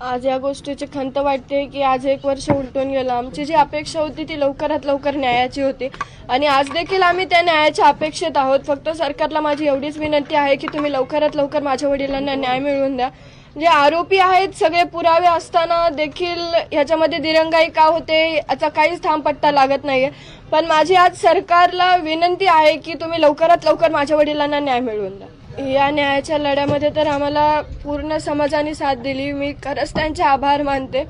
आज या गोष्टीची खंत वाटते की आज एक वर्ष उलटून गेलं. आमची जी अपेक्षा होती ती लवकरात लवकर न्यायाची होती. आणि आज देखील आम्ही त्या न्यायाच्या अपेक्षेत आहोत. फक्त सरकारला माझी एवढीच विनंती आहे की तुम्ही लवकरात लवकर माझ्या वडिलांना न्याय मिळवून द्या. जे आरोपी आहेत सगळे पुरावे असताना देखील ह्याच्यामध्ये दिरंगाई का होते याचा काहीच थांबपट्टा लागत नाहीये. पण माझी आज सरकारला विनंती आहे की तुम्ही लवकरात लवकर माझ्या वडिलांना न्याय मिळवून द्या. या न्यायाच्या लढ्यामध्ये तर आम्हाला पूर्ण समाजाने साथ दिली. मी खरंच त्यांचे आभार मानते.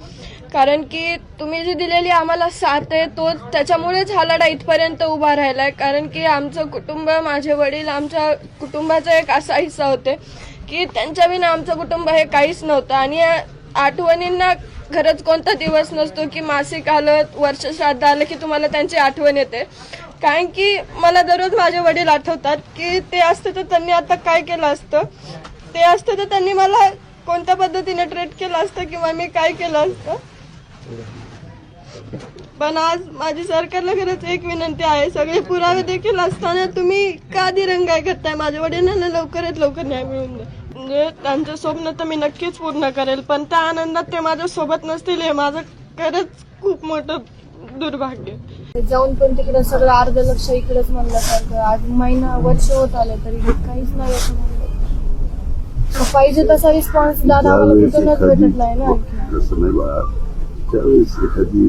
कारण की तुम्ही जी दिलेली आम्हाला साथ आहे तो त्याच्यामुळेच हा लढा इथपर्यंत उभा राहिला आहे कारण की आमचं कुटुंब माझे वडील आमच्या कुटुंबाचा एक असा हिस्सा होते. की त्यांच्या विना आमचं कुटुंब हे काहीच नव्हतं. आणि या आठवणींना खरंच कोणता दिवस नसतो की मासिक आलं वर्ष श्राद्ध आलं की तुम्हाला त्यांची आठवण येते. कारण की मला दररोज माझे वडील आठवतात की ते असतं तर त्यांनी आता काय केलं असतं? ते असतं तर त्यांनी मला कोणत्या पद्धतीने ट्रीट केलं असतं किंवा मी काय केलं असतं? पण आज माझी सरकारला खरंच एक विनंती आहे सगळे पुरावे देखील असताना तुम्ही का दिरंगाई करताय माझ्या वडिलांना लवकरात लवकर न्याय मिळवून द्या म्हणजे त्यांचं स्वप्न तर मी नक्कीच पूर्ण करेल पण त्या आनंदात ते माझ्या सोबत नसतील हे माझं खरंच खूप मोठं दुर्भाग्य. जाऊन पण तिकडे सगळं अर्ध लक्ष इकडेच म्हणल्यासारखं आज महिना वर्ष होत आले तरी हे काहीच नाही असं म्हणलं. पाहिजे तसा रिस्पॉन्स दादा आम्हाला कुठूनच भेटत नाही ना त्यावेळेस एखादी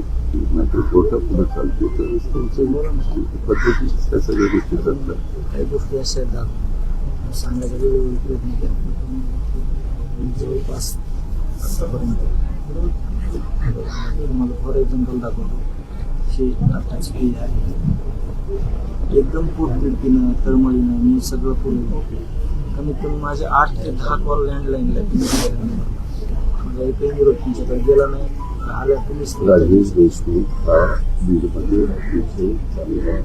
नाहीतर कोर्टा पुढे चालते त्यावेळेस त्यांच्या पद्धतीने त्या सगळ्या गोष्टी चालतात. काही गोष्टी अशा आहेत सांगायचा प्रयत्न केला. जवळपास आतापर्यंत. तुम्हाला फॉर एक्झाम्पल दाखवतो. हे आताची पिढी आहे एकदम पोटतिडकीनं तळमळीनं मी सगळं पुढे कमीत कमी माझे आठ ते दहा कॉल लँडलाईनला माझा एकही निरोप तुमच्याकडे गेला नाही. राजेश देशमुख हा बीडमध्ये अतिशय चांगला